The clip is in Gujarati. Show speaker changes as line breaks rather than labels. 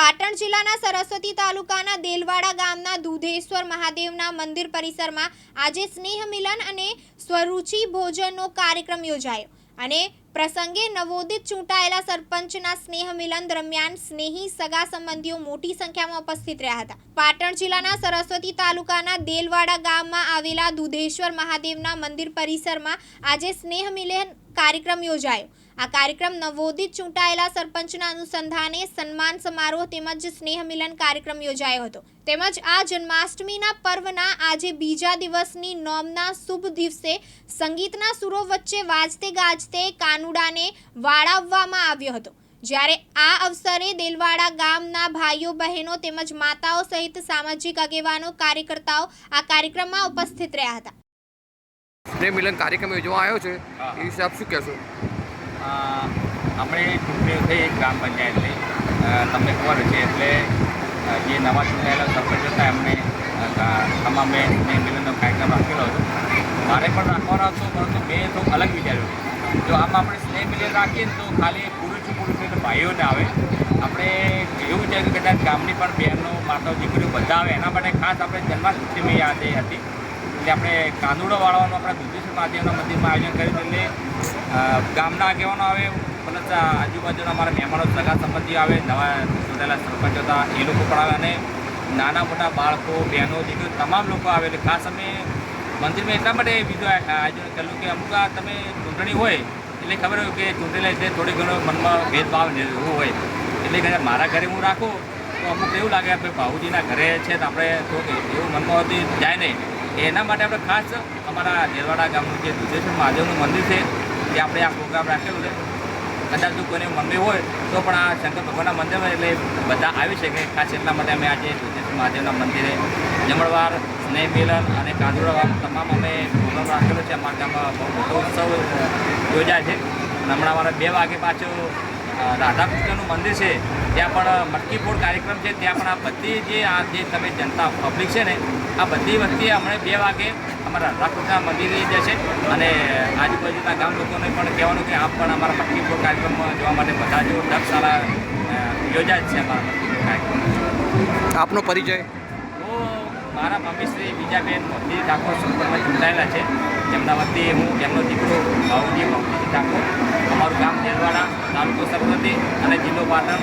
પાટણ જિલ્લાના સરસ્વતી તાલુકાના દેલવાડા ગામના દુધેશ્વર મહાદેવના મંદિર પરિસરમાં આજે સ્નેહ મિલન અને સ્વરૂચિ ભોજનનો કાર્યક્રમ યોજાયો. અને પ્રસંગે નવોદિત ચૂંટાયેલા સરપંચના સ્નેહ મિલન દરમિયાન સ્નેહી સગા સંબંધીઓ મોટી સંખ્યામાં ઉપસ્થિત રહ્યા હતા. પાટણ જિલ્લાના સરસ્વતી તાલુકાના દેલવાડા ગામમાં આવેલા દુધેશ્વર મહાદેવના મંદિર પરિસરમાં આજે સ્નેહ મિલન કાર્યક્રમ યોજાયો. આ કાર્યક્રમ નવોદિત ચૂંટાયેલા સરપંચના અનુસંધાને સન્માન સમારોહ તેમજ સ્નેહ મિલન કાર્યક્રમ યોજાયો હતો. તેમજ આ જન્માષ્ટમીના પર્વના આજે બીજા દિવસની નોમના શુભ દિવસે સંગીતના સુરો વચ્ચે વાજતે ગાજતે કાનુડાને વાળાવવામાં આવ્યો હતો. જ્યારે આ અવસરે દેલવાડા ગામના ભાઈઓ, બહેનો તેમજ માતાઓ સહિત સામાજિક આગેવાનો, કાર્યકર્તાઓ આ કાર્યક્રમમાં ઉપસ્થિત રહ્યા હતા.
સ્નેહ મિલન કાર્યક્રમ યોજવા આવ્યો છે એ વિશે આપ શું કહેશો?
આપણે ચૂંટણીઓ થઈ ગ્રામ પંચાયતની. તમને ખબર છે એટલે જે નવા ચૂંટાયેલા સરપંચ હતા એમને મેં તમામે સ્નેહ મિલનનો કાર્યક્રમ રાખેલો હતો. મારે પણ રાખવાનો હતો પરંતુ મેં તો અલગ વિચાર્યું. જો આમ આપણે સ્નેહ મિલન રાખીએ તો ખાલી પુરુષ પુરુષ એટલે ભાઈઓ ના આવે. આપણે એવું છે કે કદાચ ગામની પણ બહેનો માતાઓ દીકરીઓ બધા આવે. એના માટે ખાસ આપણે જન્માષ્ટમી યાદ હતી એટલે આપણે કાનુડો વાળવાનું આપણે દુધેશ્વર મહાદેવના મંદિરમાં આયોજન કર્યું એટલે ગામના આગેવાનો આવે પ્લસ આજુબાજુના અમારા મહેમાનો સગા સંબંધી આવે, નવા ચૂંટાયેલા સરપંચ હતા, એ લોકો પણ આવે અને નાના મોટા બાળકો, બહેનો, દીકરીઓ તમામ લોકો આવે એટલે ખાસ અમે મંદિરમાં એટલા માટે બીજું આયોજન કર્યું કે અમુક આ તમે ચૂંટણી હોય, એટલે ખબર હોય કે ચૂંટણી એટલે થોડી ઘણો મનમાં ભેદભાવ એવું હોય. એટલે મારા ઘરે હું રાખું? તો અમુક એવું લાગે કે ભાઉજીના ઘરે છે તો આપણે થોડુંક એવું મનમાં હોતી જાય નહીં. એના માટે આપણે ખાસ અમારા દેલવાડા ગામનું જે દુધેશ્વર મહાદેવનું મંદિર છે તે આપણે આ પ્રોગ્રામ રાખેલો છે, કદાચ જો કોઈને મંદિર હોય, તો પણ આ શંકર ભગવાનના મંદિરમાં એટલે બધા આવી શકે. ખાસ એટલા માટે અમે આજે દુધેશ્વર મહાદેવના મંદિરે જમણવાર, સ્નેહ મિલન અને કાંદુડા તમામ અમે પ્રોગ્રામ રાખેલો છે. અમારા ગામમાં બહુ મોટો ઉત્સવ યોજાય છે. હમણાં અમારે બે વાગે પાછું રાધાકૃષ્ણનું મંદિર છે. ત્યાં પણ મટકી ફોડ કાર્યક્રમ છે. ત્યાં પણ આ બધી જે આ જે તમે જનતા પબ્લિક છે ને આ બધી વસ્તી હમણાં બે વાગે અમારા રાધાકૃષ્ણ મંદિરે જશે અને આજુબાજુના ગામ લોકોને પણ કહેવાનું કે આપ પણ અમારા મટકી કાર્યક્રમમાં જોવા માટે બધા જો ધર્મશાળા યોજાય જ છે અમારા મટકી કાર્યક્રમ
આપનો પરિચય?
મારા મમ્મી શ્રી બીજાબેન મોતી ઠાકોર સંપર્કમાં ચૂંટાયેલા છે. જેમના વતી હું એમનો દીકરો ભાવજી બાબુજી ઠાકોર. અમારું ગામ દેલવાડા તાલુકો સરસ્વતી અને જિલ્લો પાટણ.